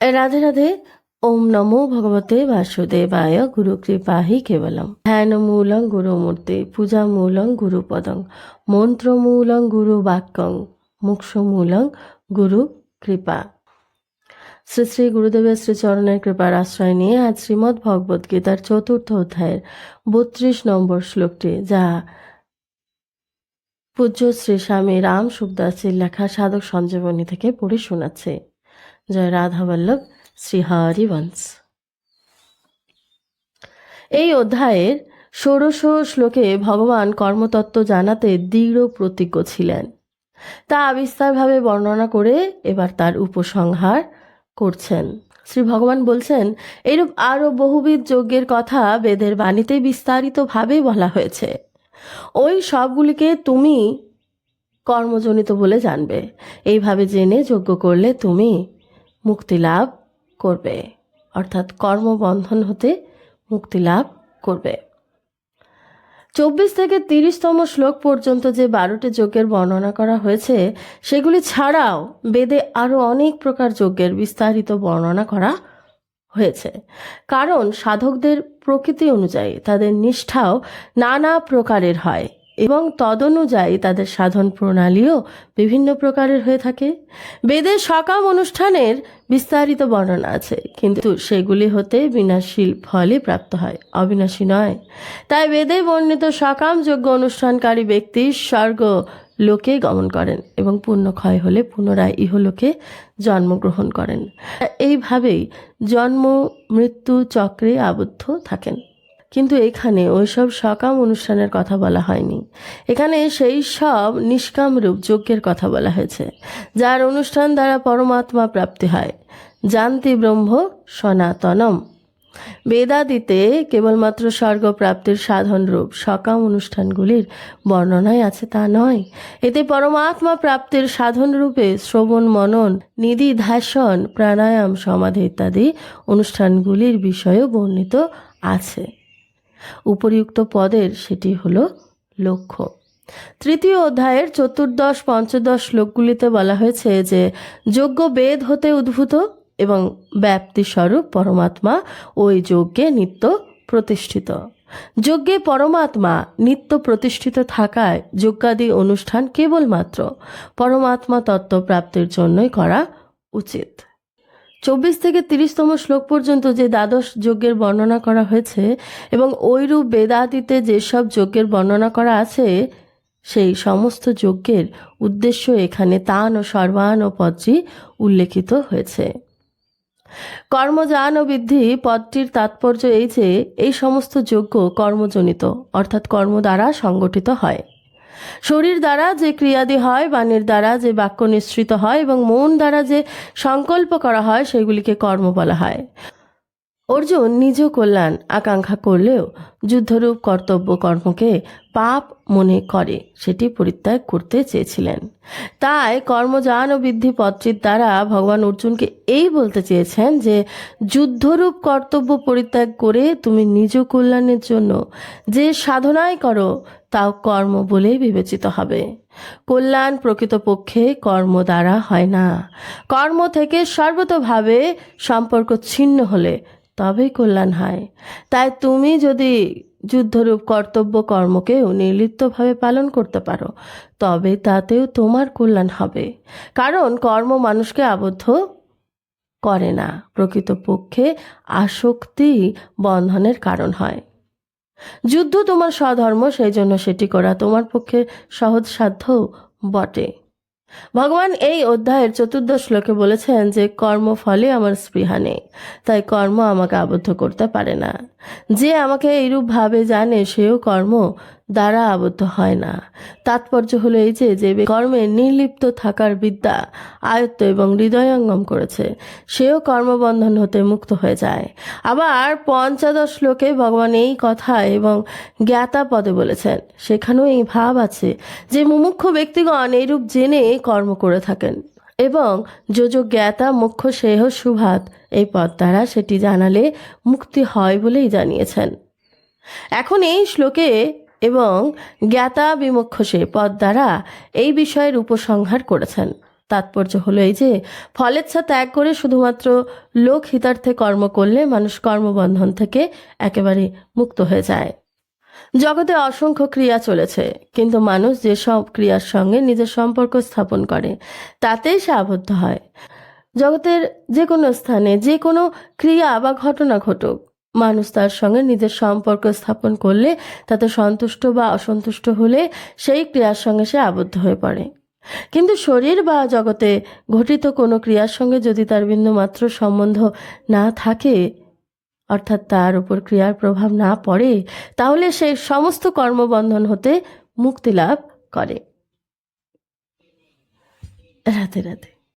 রাধে রাধে, ওম নমো ভগবতে বাসুদেবায়, গুরু কৃপাহি কেবলম। ধ্যান মূলং গুরুমূর্তি পূজা মূলং গুরুপদং মন্ত্র মূলং গুরু বাক্যং, মুক্ষ মূলং গুরু কৃপা। শ্রী শ্রী গুরুদেবের শ্রীচরণের কৃপার আশ্রয় নিয়ে আজ শ্রীমদ্ ভগবদ গীতার চতুর্থ অধ্যায়ের বত্রিশ নম্বর শ্লোকটি, যা পূজ্য শ্রী স্বামী রাম সুখদাসের লেখা সাধক সঞ্জীবনী থেকে পড়ে শোনাচ্ছে। জয় রাধা বল্লভ, শ্রী হরিবংশ এই অধ্যায়ের ষোড়শ শ্লোকে ভগবান কর্মতত্ত্ব জানাতে দৃঢ় প্রতিজ্ঞ ছিলেন। তা বিস্তারভাবে বর্ণনা করে এবার তার উপসংহার করছেন। শ্রী ভগবান বলছেন, এরূপ আরও বহুবিধ যজ্ঞের কথা বেদের বাণীতে বিস্তারিতভাবে বলা হয়েছে। ওই সবগুলিকে তুমি কর্মজনিত বলে জানবে। এইভাবে জেনে যজ্ঞ করলে তুমি মুক্তি লাভ করবে। অর্থাৎ কর্মবন্ধন হতে মুক্তি লাভ করবে। চব্বিশ থেকে তিরিশতম শ্লোক পর্যন্ত যে বারোটি যজ্ঞের বর্ণনা করা হয়েছে, সেগুলি ছাড়াও বেদে আরও অনেক প্রকার যজ্ঞের বিস্তারিত বর্ণনা করা হয়েছে। কারণ সাধকদের প্রকৃতি অনুযায়ী তাদের নিষ্ঠাও নানা প্রকারের হয়। এবং তদনুযায়ী তাদের সাধন প্রণালীও বিভিন্ন প্রকারের হয়ে থাকে। বেদের সকাম অনুষ্ঠানের বিস্তারিত বর্ণনা আছে, কিন্তু সেগুলি হতে বিনাশীল ফলই প্রাপ্ত হয় অবিনাশী নয়। তাই বেদে বর্ণিত সকাম যোগ্য অনুষ্ঠানকারী ব্যক্তি স্বর্গ লোকে গমন করেন এবং পুণ্য ক্ষয় হলে পুনরায় ইহলোকে জন্মগ্রহণ করেন। এইভাবেই জন্ম, মৃত্যু চক্রে আবদ্ধ থাকেন। কিন্তু এখানে ওইসব সকাম অনুষ্ঠানের কথা বলা হয়নি। এখানে সেই সব নিষ্কাম রূপ যজ্ঞের কথা বলা হয়েছে, যার অনুষ্ঠান দ্বারা পরমাত্মা প্রাপ্তি হয়। জানতি ব্রহ্ম সনাতনম। বেদাদিতে কেবলমাত্র স্বর্গ প্রাপ্তির সাধন রূপ সকাম অনুষ্ঠানগুলির বর্ণনায় আছে তা নয়। এতে পরমাত্মা প্রাপ্তির সাধন রূপে শ্রবণ, মনন, নিধি, ধ্যাসন, প্রাণায়াম, সমাধি ইত্যাদি অনুষ্ঠানগুলির বিষয়েও বর্ণিত আছে। উপরিউক্ত পদের সেটি হল লক্ষ্য। তৃতীয় অধ্যায়ের চতুর্দশ, পঞ্চদশ শ্লোকগুলিতে বলা হয়েছে যে যজ্ঞ বেদ হতে উদ্ভূত এবং ব্যাপ্তিস্বরূপ পরমাত্মা ওই যজ্ঞে নিত্য প্রতিষ্ঠিত। যজ্ঞে পরমাত্মা নিত্য প্রতিষ্ঠিত থাকায় যজ্ঞাদি অনুষ্ঠান কেবলমাত্র পরমাত্মা তত্ত্ব প্রাপ্তির জন্যই করা উচিত। চব্বিশ থেকে তিরিশতম শ্লোক পর্যন্ত যে দ্বাদশ যজ্ঞের বর্ণনা করা হয়েছে এবং ওইরূপ বেদাদিতে যেসব যজ্ঞের বর্ণনা করা আছে, সেই সমস্ত যজ্ঞের উদ্দেশ্য এখানে তান ও সর্বান ও পদটি উল্লেখিত হয়েছে। কর্মজান ও বৃদ্ধি পদটির তাৎপর্য এই যে, এই সমস্ত যজ্ঞ কর্মজনিত, অর্থাৎ কর্ম দ্বারা সংগঠিত হয়। শরীর দ্বারা যে ক্রিয়াদি হয়, বাণীর দ্বারা যে বাক্য নিঃসৃত হয় এবং মন দ্বারা যে সংকল্প করা হয়, সেগুলিকে কর্ম বলা হয়। অর্জুন নিজ কল্যাণ আকাঙ্ক্ষা করলেও যুদ্ধরূপ কর্তব্য কর্মকে পাপ মনে করে, সেটি পরিত্যাগ করতে চেয়েছিলেন। তাই কর্মজান ও বৃদ্ধি পত্রির দ্বারা ভগবান অর্জুনকে এই বলতে চেয়েছেন যে, যুদ্ধরূপ কর্তব্য পরিত্যাগ করে তুমি নিজ কল্যাণের জন্য যে সাধনাই করো, তাও কর্ম বলেই বিবেচিত হবে। কল্যাণ প্রকৃতপক্ষে কর্ম দ্বারা হয় না। কর্ম থেকে সর্বতভাবে সম্পর্ক ছিন্ন হলে তবেই কল্যাণ হয়। তাই তুমি যদি যুদ্ধরূপ কর্তব্য কর্মকেও নির্লিপ্তভাবে পালন করতে পারো, তবে তাতেও তোমার কল্যাণ হবে। কারণ কর্ম মানুষকে আবদ্ধ করে না, প্রকৃতপক্ষে আসক্তি বন্ধনের কারণ হয়। যুদ্ধ তোমার স্বধর্ম, সেই জন্য সেটি করা তোমার পক্ষে সহজ সাধ্য বটে। ভগবান এই অধ্যায়ের চতুর্দশ শ্লোকে বলেছেন যে কর্মফলে আমার স্পৃহা নেই, তাই কর্ম আমাকে আবদ্ধ করতে পারে না। যে আমাকে এইরূপভাবে জানে, সেও কর্ম দ্বারা আবদ্ধ হয় না। তাৎপর্য হলো এই যে যে কর্মে নির্লিপ্ত থাকার বিদ্যা, আয়ত্ত এবং হৃদয়ঙ্গম করেছে, সেও কর্মবন্ধন হতে মুক্ত হয়ে যায়। আবার পঞ্চদশ শ্লোকে ভগবান এই কথা এবং জ্ঞাতা পদে বলেছেন, সেখানেও এই ভাব আছে যে মুমুক্ষ ব্যক্তিগণ এইরূপ জেনে কর্ম করে থাকেন এবং যোজ জ্ঞাতা মুখ্য সেহ সুভাত, এই পদ দ্বারা সেটি জানালে মুক্তি হয় বলেই জানিয়েছেন। এখন এই শ্লোকে এবং জ্ঞাতা বিমুখ্য সে পদ দ্বারা এই বিষয়ের উপসংহার করেছেন। তাৎপর্য হলো এই যে, ফলেচ্ছা ত্যাগ করে শুধুমাত্র লোক হিতার্থে কর্ম করলে মানুষ কর্মবন্ধন থেকে একেবারে মুক্ত হয়ে যায়। জগতে অসংখ্য ক্রিয়া চলেছে, কিন্তু মানুষ যেসব ক্রিয়ার সঙ্গে নিজের সম্পর্ক স্থাপন করে, তাতেই সে আবদ্ধ হয়। জগতের যে কোনো স্থানে যে কোনো ক্রিয়া বা ঘটনা ঘটুক মানুষ তার সঙ্গে নিজের সম্পর্ক স্থাপন করলে তাতে সন্তুষ্ট বা অসন্তুষ্ট হলে সেই ক্রিয়ার সঙ্গে সে আবদ্ধ হয়ে পড়ে। কিন্তু শরীর বা জগতে ঘটিত কোনো ক্রিয়ার সঙ্গে যদি তার বিন্দুমাত্র সম্বন্ধ না থাকে, অর্থাৎ তার উপর ক্রিয়ার প্রভাব না পড়ে, তাহলে সে সমস্ত কর্মবন্ধন হতে মুক্তি লাভ করে। রাতে রাধে।